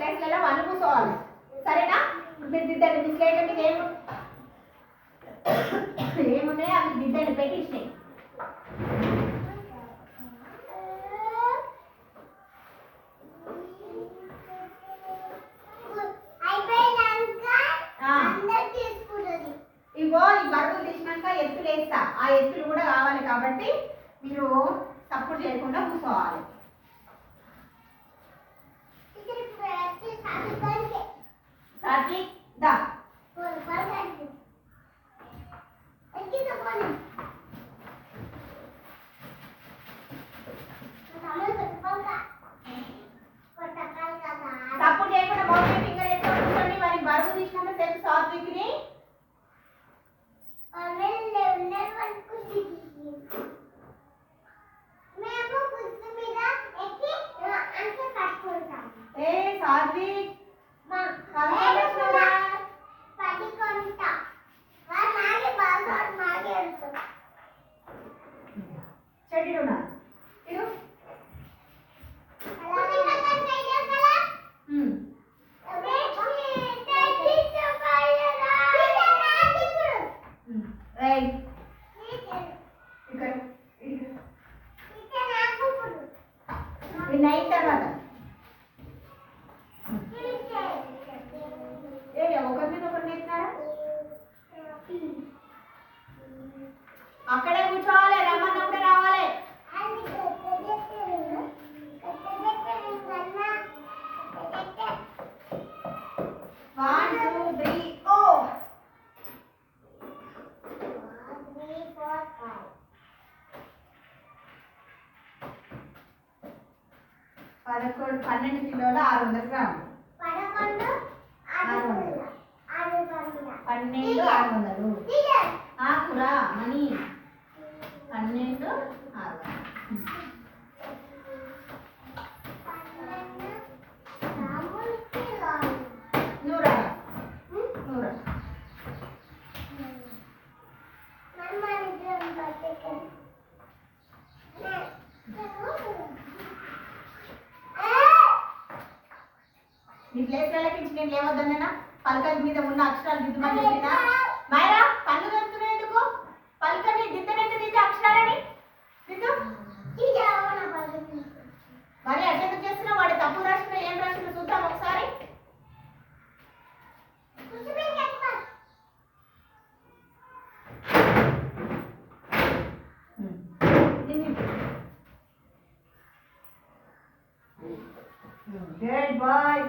ప్లేస్లలో one కూర్చోవాలి. సరేనా? మీరు దిద్దండి మీ స్లేట్ మీకు ఏమి ఏమున్నాయి? అవి దిద్దండి పెట్టించినాయి. ఆ. ఇగో ఈ బరువులు తీసినాక ఎత్తులు వేస్తా ఆ ఎత్తులు కూడా కావాలి కాబట్టి మీరు సపోర్ట్ చేయకుండా కూర్చోవాలి. సాత్విక్ దా సపోర్ట్ చేయకుండా మౌత్ ఫింగర్ వేసుకొని కూర్చోండి మరి బరువు తీసినాక తెలుసు సాత్విక్ని ఏ సాత్విక్ అక్కడే కూర్చోవాలి రమ్మన్నప్పుడే రావాలి వన్ టూ త్రీ ఓ పదకొండు పన్నెండు కిలోల ఆరు వందల గ్రాములు నుంచి నేను లేవద్దన్నా పలకల మీద ఉన్న అక్షరాలు దిద్దుమని చెప్పినా? మాయరా పళ్ళు దొరుకుతున్నాయి ఎందుకు పలకని దిద్దనైతే దిద్దు. అక్షరాలని దిద్దు మరి అటెండ్ చేస్తున్నా వాడి తప్పు రాసిన ఏం రాసిన చూద్దాం ఒకసారి. గుడ్ బాయ్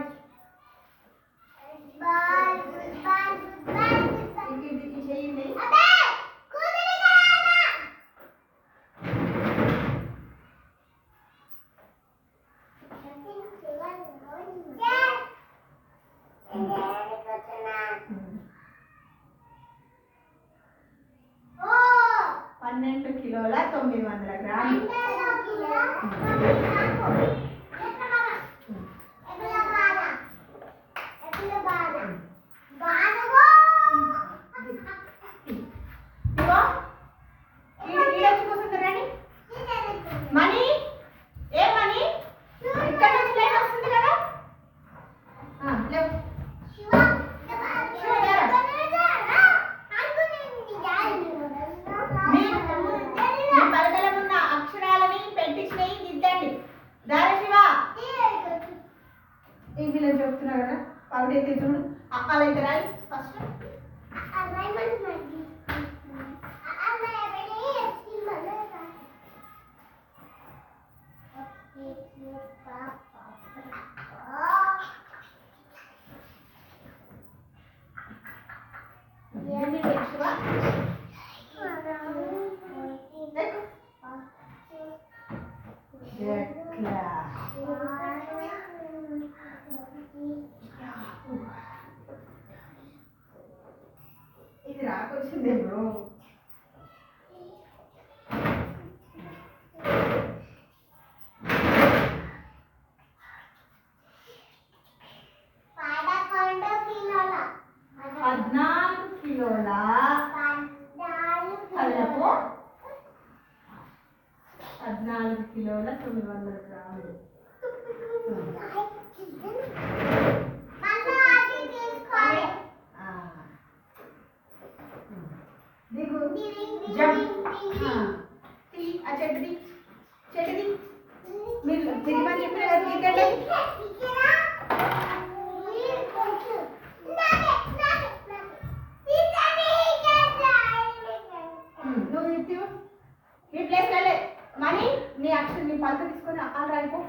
ప్లేస్ లేదు మనీ నీ అక్షరం నీ పంత తీసుకొని అక్కడ రాయిపో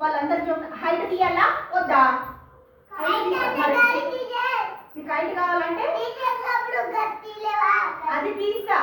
వాళ్ళందరూ చూ హైట్ తీయాలా? వద్దా? నీకు హైట్ కావాలంటే అది తీస్తా.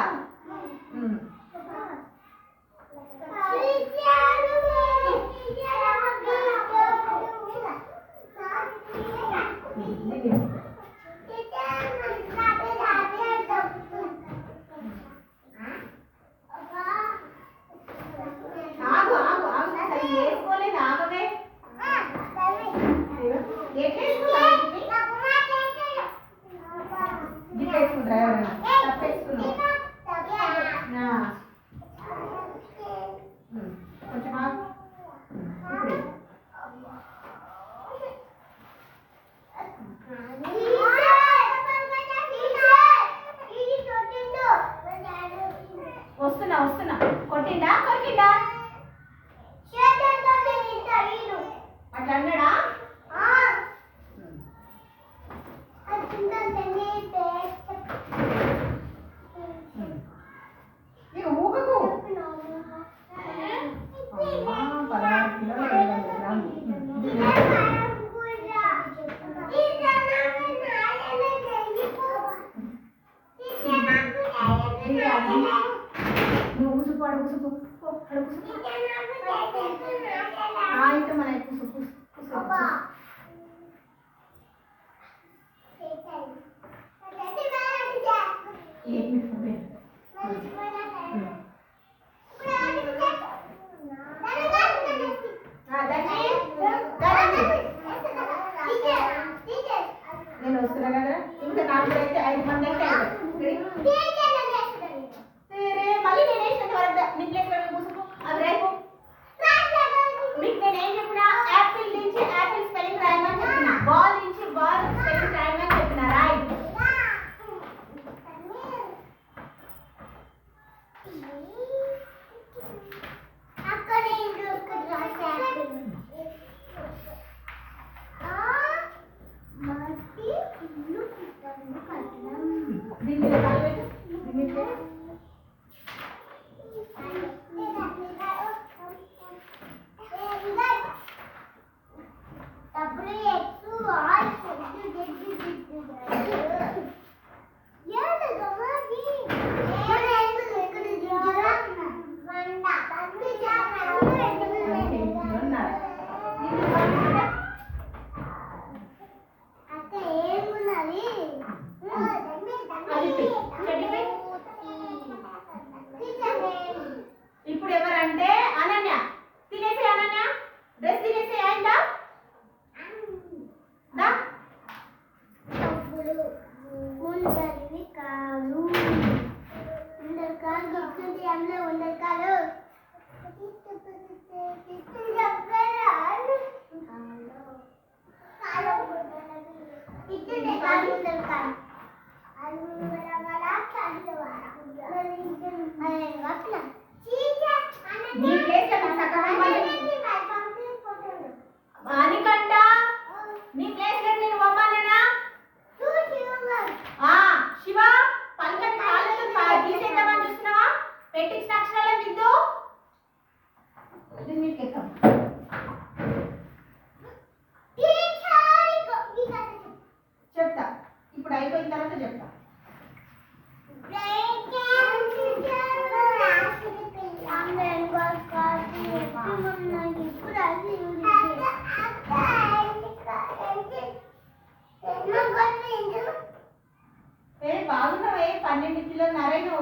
പറയണോ?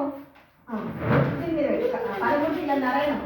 പറയൂട്ടില്ലെന്ന് അറിയണോ?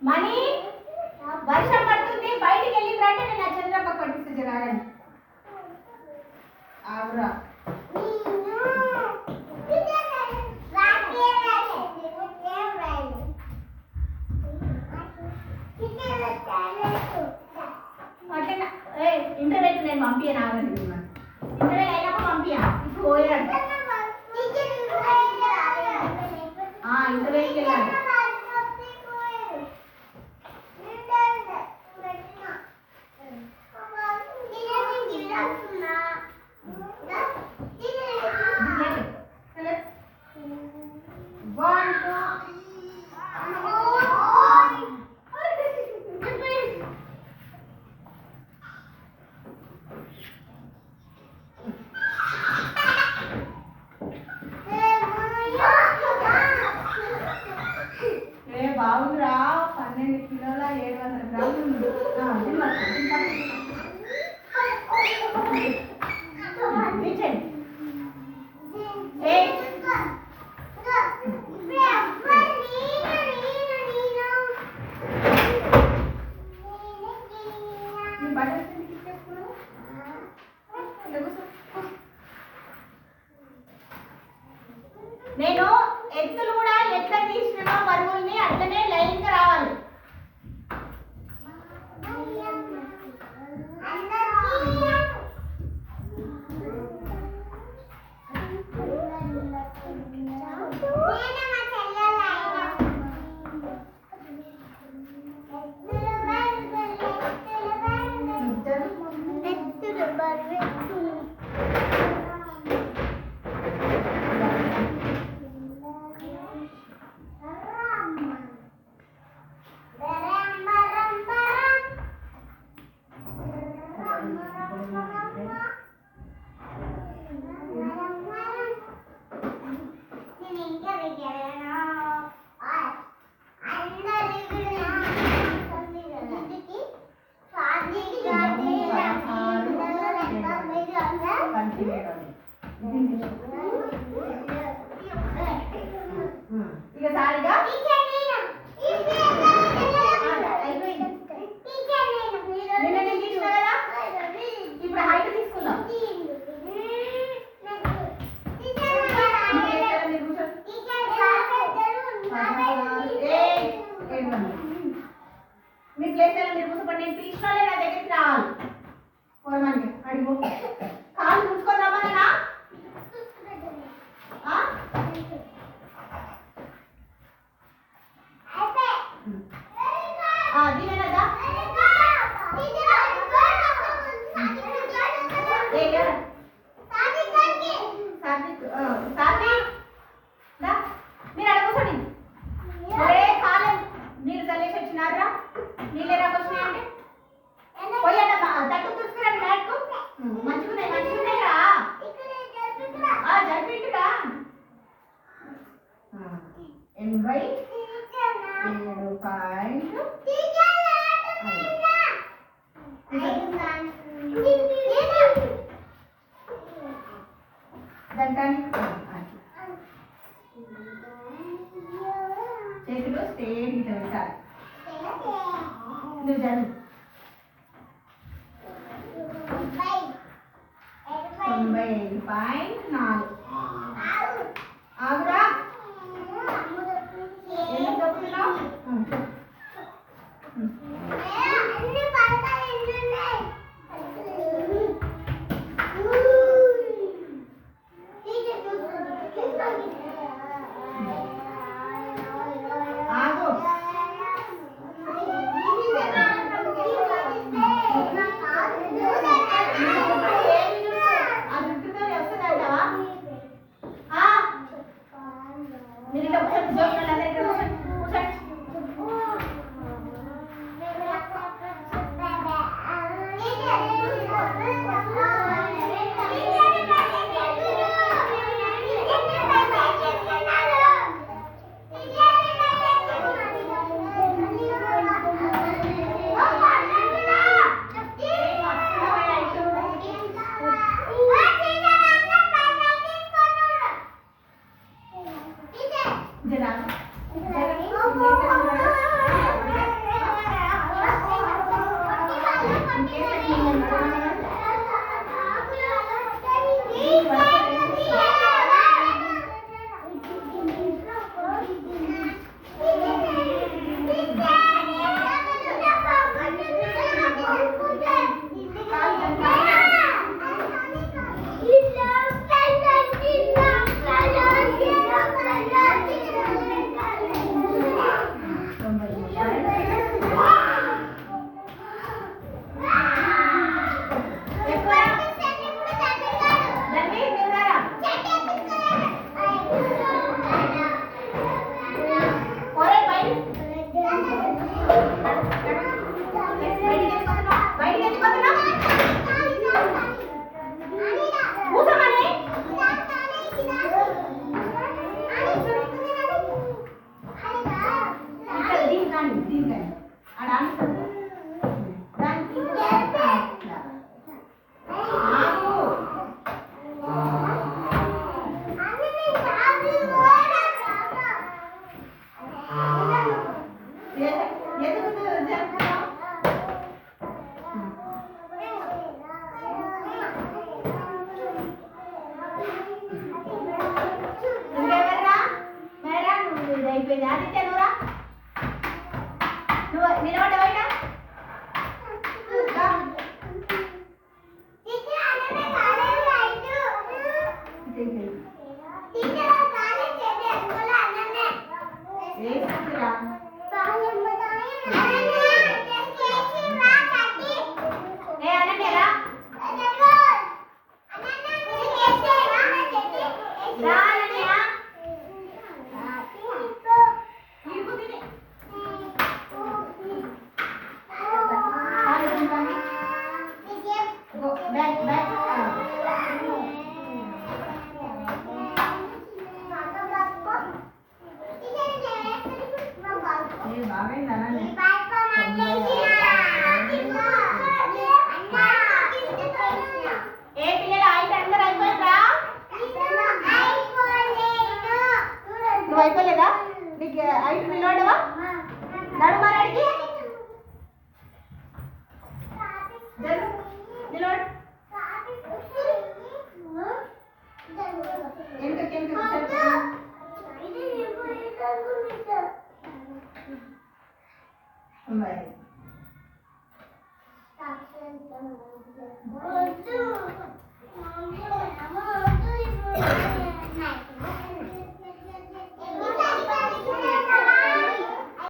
money? 때리다 보다. 누자는 Bye. Bye. de la